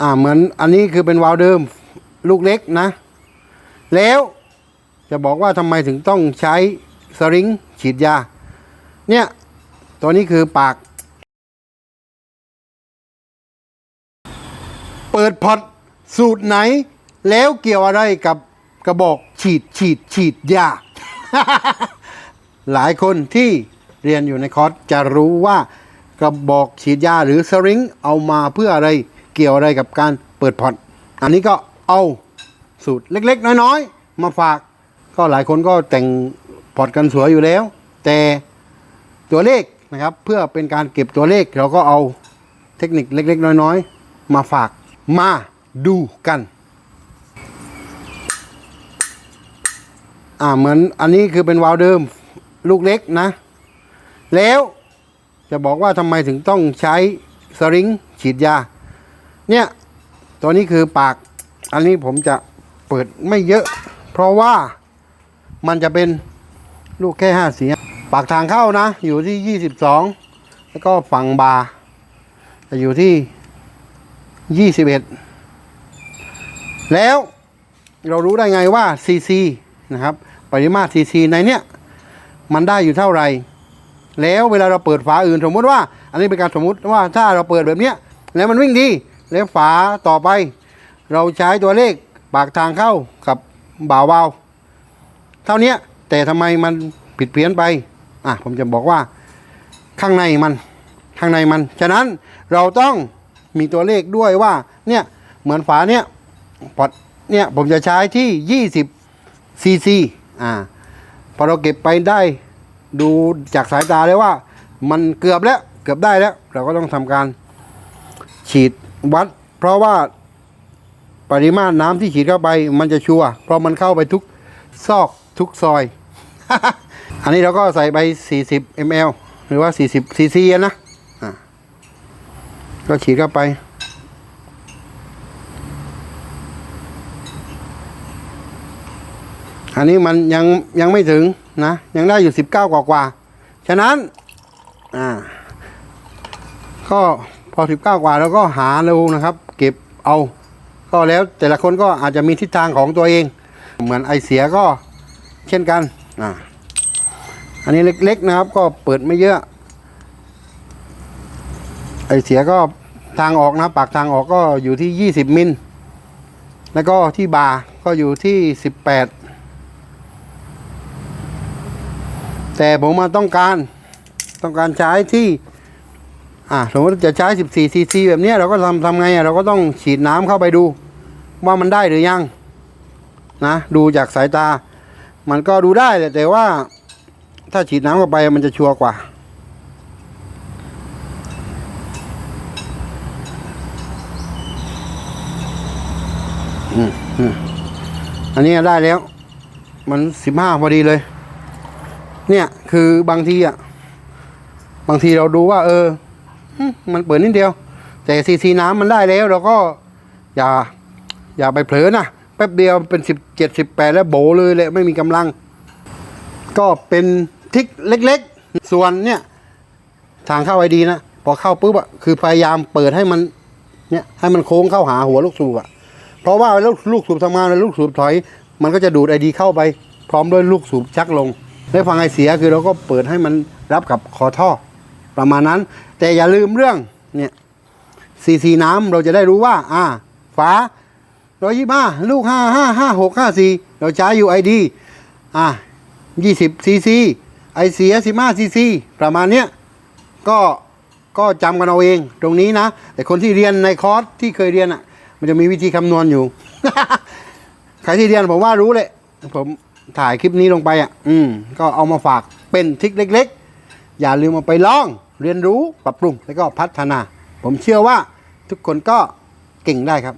อ่าเหมือนอันนี้คือเป็นวาล์วเดิมลูกเล็กนะ แล้วจะบอกว่าทำไมถึงต้องใช้สริงฉีดยา เนี่ยตัวนี้คือปาก เปิดพอร์ตสูตรไหน แล้วเกี่ยวอะไรกับกระบอกฉีดฉีดฉีดยา หลายคนที่เรียนอยู่ในคอร์สจะรู้ว่ากระบอกฉีดยาหรือสริงเอามาเพื่ออะไร เกี่ยวอะไรกับการเปิดพอร์ตอันนี้ก็เอาสูตรเล็ก ๆ น้อย ๆ มาฝาก ก็หลายคนก็แต่งพอร์ตกันสวยอยู่แล้ว แต่ตัวเลขนะครับ เพื่อเป็นการเก็บตัวเลขเราก็เอาเทคนิคเล็ก ๆ น้อย ๆ มาฝากมาดูกัน อ่าเหมือนอันนี้คือเป็นวาล์วเดิมลูกเล็กนะ แล้วจะบอกว่าทำไมถึงต้องใช้สริงฉีดยา เนี่ยตัวนี้คือปาก อันนี้ผมจะเปิดไม่เยอะ เพราะว่ามันจะเป็นลูกแค่ห้าเสียปากทางเข้านะ อยู่ที่ยี่สิบสองแล้วก็ฝั่งบาจะอยู่ที่ยี่สิบเอ็ดแล้วเรารู้ได้ไงว่าซีซีนะครับปริมาตรซีซีในเนี้ยมันได้อยู่เท่าไหร่ แล้วเวลาเราเปิดฝาอื่นสมมติว่า อันนี้เป็นการสมมติว่าถ้าเราเปิดแบบเนี้ยแล้วมันวิ่งดี แล้วฝาต่อไป เราใช้ตัวเลขปากทางเข้ากับบ่าวาวเท่านี้แต่ทำไมมันผิดเพี้ยนไปอะผมจะบอกว่าข้างในมันข้างในมัน ฉะนั้นเราต้องมีตัวเลขด้วยว่าเนี่ยเหมือนฝาเนี้ยพอดเนี่ยผมจะใช้ที่ 20ซีซีอ่าพอเราเก็บไปได้ดูจากสายตาเลยว่า มันเกือบแล้วเกือบได้แล้ว เราก็ต้องทำการฉีด วัด เพราะว่าปริมาตรน้ำที่ฉีดเข้าไป มันจะชัวร์เพราะมันเข้าไปทุกซอกทุกซอย อันนี้เราก็ใส่ไป 40 ml หรือว่า 40 cc นะอะก็ฉีดเข้าไปอันนี้มันยังยังไม่ถึงนะ ยังได้อยู่ 19 กว่ากว่า ฉะนั้น อ่า ก็ พอ 19 กว่าแล้วก็หาดูนะครับ เก็บเอา ก็แล้วแต่ละคนก็อาจจะมีทิศทางของตัวเอง เหมือนไอเสียก็เช่นกันอ่าอันนี้เล็กๆนะครับ ก็เปิดไม่เยอะ ไอเสียก็ทางออกนะปากทางออกก็อยู่ที่ 20 มิลแล้วก็ที่บาร์ก็อยู่ที่ 18 แต่ผมมาต้องการต้องการใช้ที่ อ่าสมมติจะใช้14ซีซีแบบนี้เราก็ทำทำไงอะเราก็ต้องฉีดน้ำเข้าไปดู ว่ามันได้หรือยังนะดูจากสายตา มันก็ดูได้แหละแต่ว่า ถ้าฉีดน้ำเข้าไปมันจะชัวร์กว่าอืมอันนี้ได้แล้ว มันสิบห้าพอดีเลย เนี่ยคือบางทีอะ บางทีเราดูว่า เออ มันเปิดนิดเดียว แต่ซีซีน้ำมันได้แล้วเราก็อย่าอย่าไปเผลอนะแป๊บเดียวเป็นสิบเจ็ดสิบแปดแล้วโบเลยเลยไม่มีกำลัง ก็เป็นทิกเล็กๆ ส่วนเนี่ยทางเข้าไอดีนะพอเข้าปุ๊บอะคือพยายามเปิดให้มันเนี่ยให้มันโค้งเข้าหาหัวลูกสูบอะเพราะว่าลูกลูกสูบทำงานแล้วลูกสูบถอย มันก็จะดูดไอดีเข้าไป พร้อมด้วยลูกสูบชักลงได้ฟังไอเสียคือเราก็เปิดให้มันรับกับคอท่อ ประมาณนั้น แต่อย่าลืมเรื่องเนี่ยซีซีน้ำเราจะได้รู้ว่า อ่าฝาร้อยยี่ห้าลูกห้าห้าห้าหกห้าสี่เราใช้อยู่ไอดีอ่ายี่สิบซีซีไอเสียสิบห้าซีซีประมาณเนี้ยก็ก็จำกันเอาเองตรงนี้นะ แต่คนที่เรียนในคอร์สที่เคยเรียนอะ มันจะมีวิธีคำนวณอยู่ ใครที่เรียนผมว่ารู้เลยผมถ่ายคลิปนี้ลงไปอะ อืม ก็เอามาฝากเป็นทริคเล็ก ๆ อย่าลืมเอาไปลอง เรียนรู้ปรับปรุงแล้วก็พัฒนา ผมเชื่อว่าทุกคนก็เก่งได้ครับ